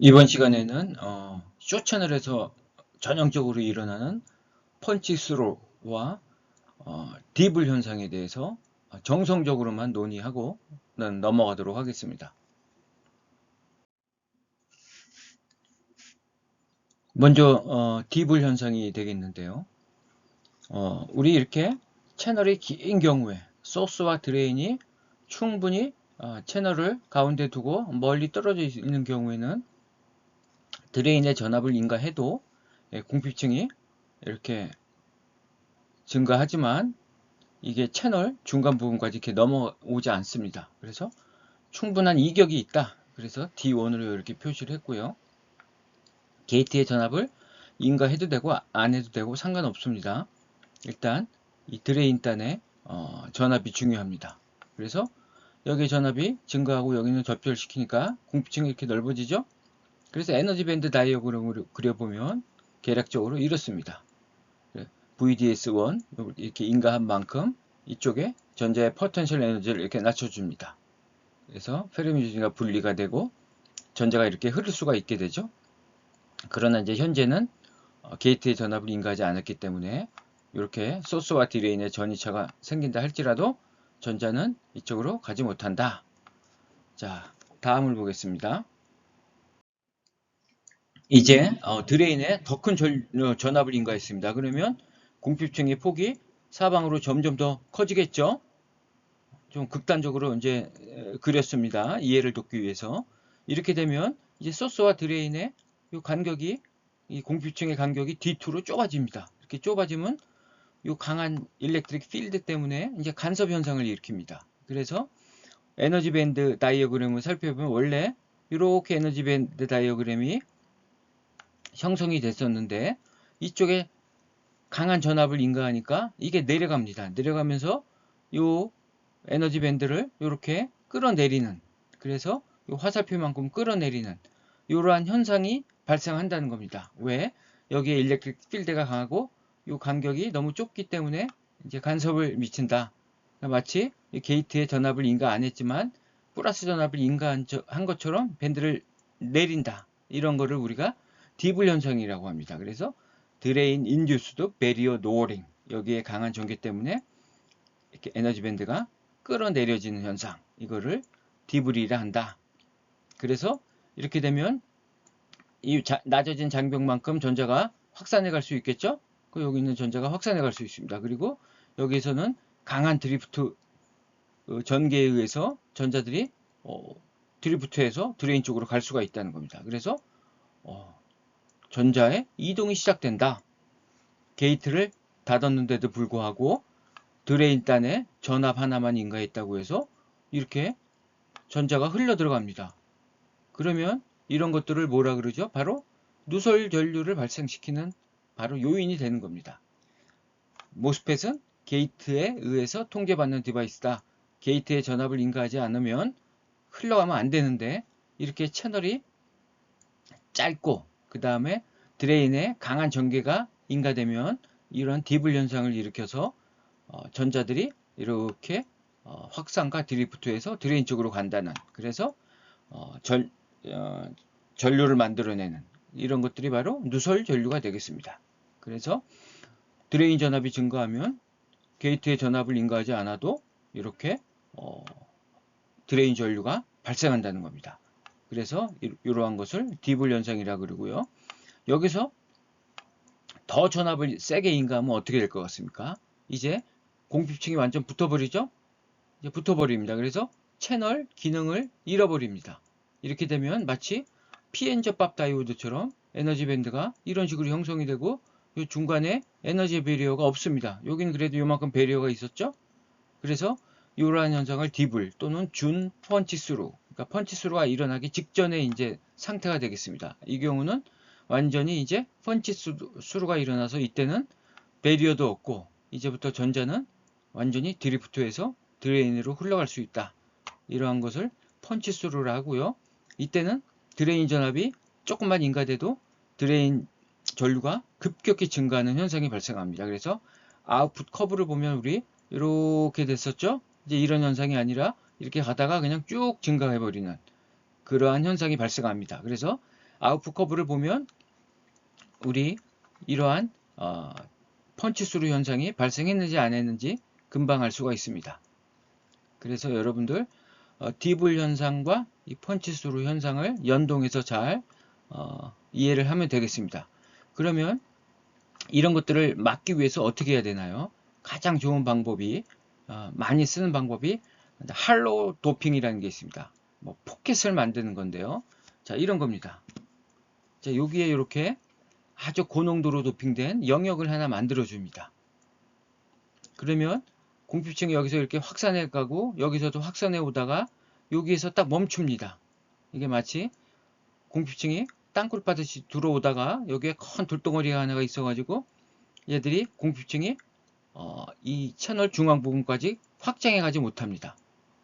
이번 시간에는 어, 쇼 채널에서 전형적으로 일어나는 펀치 스로와 어, 디블 현상에 대해서 정성적으로만 논의하고 는 넘어가도록 하겠습니다. 먼저 어, 디블 현상이 되겠는데요. 어, 우리 이렇게 채널이 긴 경우에 소스와 드레인이 충분히 어, 채널을 가운데 두고 멀리 떨어져 있는 경우에는 드레인의 전압을 인가해도 예, 공피층이 이렇게 증가하지만 이게 채널 중간 부분까지 이렇게 넘어오지 않습니다. 그래서 충분한 이격이 있다. 그래서 D1으로 이렇게 표시를 했고요. 게이트의 전압을 인가해도 되고 안 해도 되고 상관없습니다. 일단 이 드레인 단의 어, 전압이 중요합니다. 그래서 여기 전압이 증가하고 여기는 접혈시키니까 공피층이 이렇게 넓어지죠. 그래서 에너지 밴드 다이어그램으로 그려보면 계략적으로 이렇습니다. VDS1 이렇게 인가한 만큼 이쪽에 전자의 포텐셜 에너지를 이렇게 낮춰줍니다. 그래서 페르미주가 분리가 되고 전자가 이렇게 흐를 수가 있게 되죠. 그러나 이제 현재는 어, 게이트의 전압을 인가하지 않았기 때문에 이렇게 소스와 디레인의 전이차가 생긴다 할지라도 전자는 이쪽으로 가지 못한다. 자, 다음을 보겠습니다. 이제 어, 드레인에 더큰 어, 전압을 인가했습니다. 그러면 공핍층의 폭이 사방으로 점점 더 커지겠죠? 좀 극단적으로 이제 그렸습니다. 이해를 돕기 위해서. 이렇게 되면 이제 소스와 드레인의 이 간격이 이 공핍층의 간격이 D2로 좁아집니다. 이렇게 좁아지면 이 강한 일렉트릭 필드 때문에 이제 간섭 현상을 일으킵니다. 그래서 에너지 밴드 다이어그램을 살펴보면 원래 이렇게 에너지 밴드 다이어그램이 형성이 됐었는데 이쪽에 강한 전압을 인가하니까 이게 내려갑니다. 내려가면서 이 에너지 밴드를 이렇게 끌어내리는 그래서 이 화살표만큼 끌어내리는 이러한 현상이 발생한다는 겁니다. 왜? 여기에 일렉트릭 필드가 강하고 이 간격이 너무 좁기 때문에 이제 간섭을 미친다. 마치 게이트의 전압을 인가 안 했지만 플러스 전압을 인가한 것처럼 밴드를 내린다. 이런 거를 우리가 디블 현상이라고 합니다. 그래서 드레인 인듀스도 베리어 노어링 여기에 강한 전개 때문에 이렇게 에너지 밴드가 끌어내려지는 현상 이거를 디블이라 한다. 그래서 이렇게 되면 이 자, 낮아진 장벽만큼 전자가 확산해 갈 수 있겠죠? 그 여기 있는 전자가 확산해 갈 수 있습니다. 그리고 여기에서는 강한 드리프트 어, 전개에 의해서 전자들이 어, 드리프트해서 드레인 쪽으로 갈 수가 있다는 겁니다. 그래서 어, 전자의 이동이 시작된다. 게이트를 닫았는데도 불구하고 드레인단에 전압 하나만 인가했다고 해서 이렇게 전자가 흘러 들어갑니다. 그러면 이런 것들을 뭐라 그러죠? 바로 누설 전류를 발생시키는 바로 요인이 되는 겁니다. 모스펫은 게이트에 의해서 통제받는 디바이스다. 게이트에 전압을 인가하지 않으면 흘러가면 안 되는데 이렇게 채널이 짧고 그 다음에 드레인에 강한 전개가 인가되면 이런 디블 현상을 일으켜서 어, 전자들이 이렇게 어, 확산과 드리프트해서 드레인 쪽으로 간다는 그래서 어, 전, 어, 전류를 만들어내는 이런 것들이 바로 누설 전류가 되겠습니다. 그래서 드레인 전압이 증가하면 게이트의 전압을 인가하지 않아도 이렇게 어, 드레인 전류가 발생한다는 겁니다. 그래서 이러한 것을 디블 현상이라 그러고요. 여기서 더 전압을 세게 인가하면 어떻게 될 것 같습니까? 이제 공핍층이 완전 붙어버리죠? 이제 붙어버립니다. 그래서 채널 기능을 잃어버립니다. 이렇게 되면 마치 피엔저밥 다이오드처럼 에너지 밴드가 이런 식으로 형성이 되고 이 중간에 에너지 베리어가 없습니다. 여기는 그래도 요만큼 베리어가 있었죠? 그래서 이러한 현상을 디블 또는 준 펀치스루 그러니까 펀치스루가 일어나기 직전에 이제 상태가 되겠습니다. 이 경우는 완전히 이제 펀치스루가 일어나서 이때는 베리어도 없고 이제부터 전자는 완전히 드리프트해서 드레인으로 흘러갈 수 있다. 이러한 것을 펀치스루라 하고요. 이때는 드레인 전압이 조금만 인가돼도 드레인 전류가 급격히 증가하는 현상이 발생합니다. 그래서 아웃풋 커브를 보면 우리 이렇게 됐었죠. 이제 이런 현상이 아니라 이렇게 가다가 그냥 쭉 증가해버리는 그러한 현상이 발생합니다. 그래서 아웃풋 커브를 보면 우리 이러한 어, 펀치스루 현상이 발생했는지 안 했는지 금방 알 수가 있습니다. 그래서 여러분들 어, 디블 현상과 이 펀치스루 현상을 연동해서 잘 어, 이해를 하면 되겠습니다. 그러면 이런 것들을 막기 위해서 어떻게 해야 되나요? 가장 좋은 방법이 어, 많이 쓰는 방법이 할로 도핑이라는 게 있습니다. 뭐 포켓을 만드는 건데요. 자 이런 겁니다. 자 여기에 이렇게 아주 고농도로 도핑된 영역을 하나 만들어 줍니다. 그러면 공표층이 여기서 이렇게 확산해 가고 여기서도 확산해 오다가 여기에서 딱 멈춥니다. 이게 마치 공표층이 땅굴 빠듯이 들어오다가 여기에 큰 돌덩어리가 하나가 있어가지고 얘들이 공표층이 어, 이 채널 중앙 부분까지 확장해 가지 못합니다.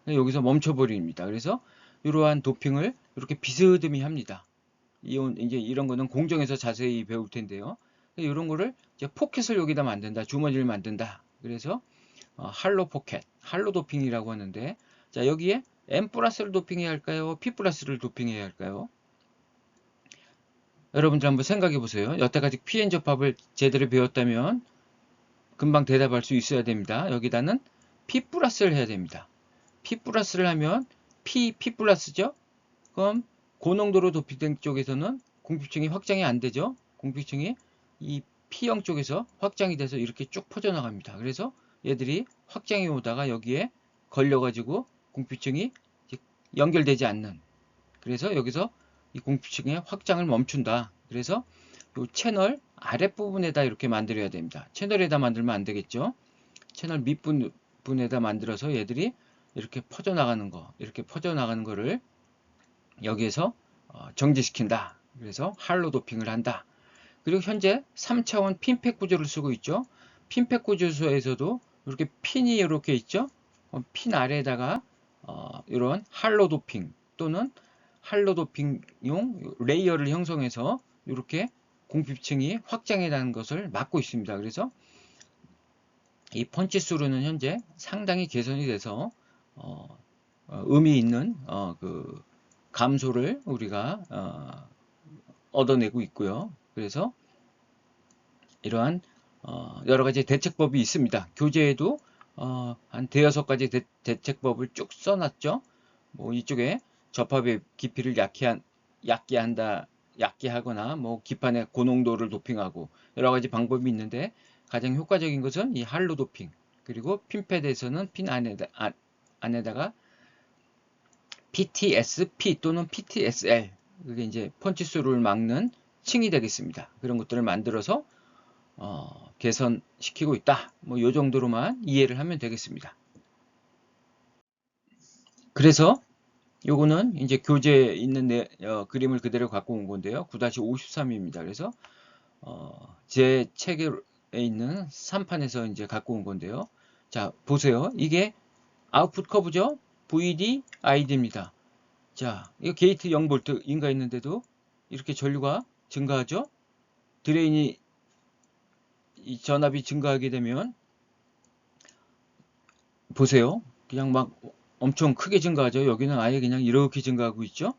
여기서 멈춰버립니다. 그래서 이러한 도핑을 이렇게 비스듬히 합니다. 이온 이제 이런 거는 공정에서 자세히 배울 텐데요. 이런 거를 이제 포켓을 여기다 만든다, 주머니를 만든다. 그래서 어, 할로 포켓, 할로 도핑이라고 하는데, 자 여기에 M 플러스를 도핑해야 할까요? P 플러스를 도핑해야 할까요? 여러분들 한번 생각해 보세요. 여태까지 PN 접합을 제대로 배웠다면 금방 대답할 수 있어야 됩니다. 여기다는 P 플러스를 해야 됩니다. P 플러스를 하면 P, P 플러스죠? 그럼 고농도로 도피된 쪽에서는 공피층이 확장이 안 되죠? 공피층이 이 P형 쪽에서 확장이 돼서 이렇게 쭉 퍼져나갑니다. 그래서 얘들이 확장이 오다가 여기에 걸려가지고 공피층이 연결되지 않는 그래서 여기서 이 공피층의 확장을 멈춘다. 그래서 이 채널 아랫부분에다 이렇게 만들어야 됩니다. 채널에다 만들면 안 되겠죠? 채널 밑부분에다 만들어서 얘들이 이렇게 퍼져나가는 거, 이렇게 퍼져나가는 거를 여기에서 어, 정지시킨다. 그래서 할로 도핑을 한다. 그리고 현재 3차원 핀팩 구조를 쓰고 있죠. 핀팩 구조에서도 이렇게 핀이 이렇게 있죠. 어, 핀 아래에다가 어, 이런 할로 도핑 또는 할로 도핑용 레이어를 형성해서 이렇게 공피층이 확장해 가는 것을 막고 있습니다. 그래서 이 펀치스루는 현재 상당히 개선이 돼서 어, 어, 의미 있는 어, 그 감소를 우리가 어, 얻어내고 있고요. 그래서 이러한 어, 여러 가지 대책법이 있습니다. 교재에도 어, 한 대여섯 가지 대, 대책법을 쭉 써놨죠. 뭐 이쪽에 접합의 깊이를 한, 얕게 한다, 얕게 하거나 뭐 기판의 고농도를 도핑하고 여러 가지 방법이 있는데 가장 효과적인 것은 이 할로 도핑 그리고 핀 패드에서는 핀 안에다, 아, 안에다가 PTSP 또는 PTSL 그게 이제 펀치수를 막는 층이 되겠습니다. 그런 것들을 만들어서 어, 개선시키고 있다. 뭐 요 정도로만 이해를 하면 되겠습니다. 그래서 요거는 이제 교재에 있는 내, 어, 그림을 그대로 갖고 온 건데요. 9-53입니다. 그래서 어, 제 책에 있는 3판에서 이제 갖고 온 건데요. 자, 보세요. 이게 아웃풋 커브죠? VD ID입니다. 자, 이거 게이트 0V인가 있는데도 이렇게 전류가 증가하죠? 드레인이 이 전압이 증가하게 되면 보세요. 그냥 막 엄청 크게 증가하죠. 여기는 아예 그냥 이렇게 증가하고 있죠.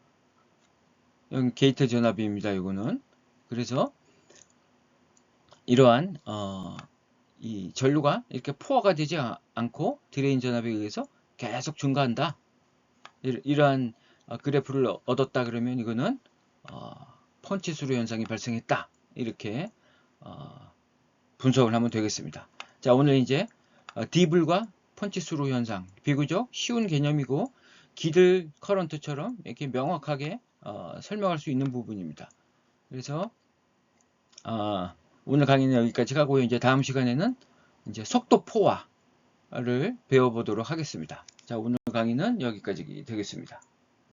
여기 게이트 전압입니다. 이거는 그래서 이러한 어, 이 전류가 이렇게 포화가 되지 않고 드레인 전압에 의해서 계속 증가한다. 이러한 어, 그래프를 얻었다 그러면 이거는 어, 펀치 수로 현상이 발생했다. 이렇게 어, 분석을 하면 되겠습니다. 자, 오늘 이제 어, 디블과 펀치 수로 현상 비교적 쉬운 개념이고 기들 커런트처럼 이렇게 명확하게 어, 설명할 수 있는 부분입니다. 그래서 어, 오늘 강의는 여기까지 하고요. 이제 다음 시간에는 이제 속도 포화 를 배워보도록 하겠습니다. 자, 오늘 강의는 여기까지 되겠습니다.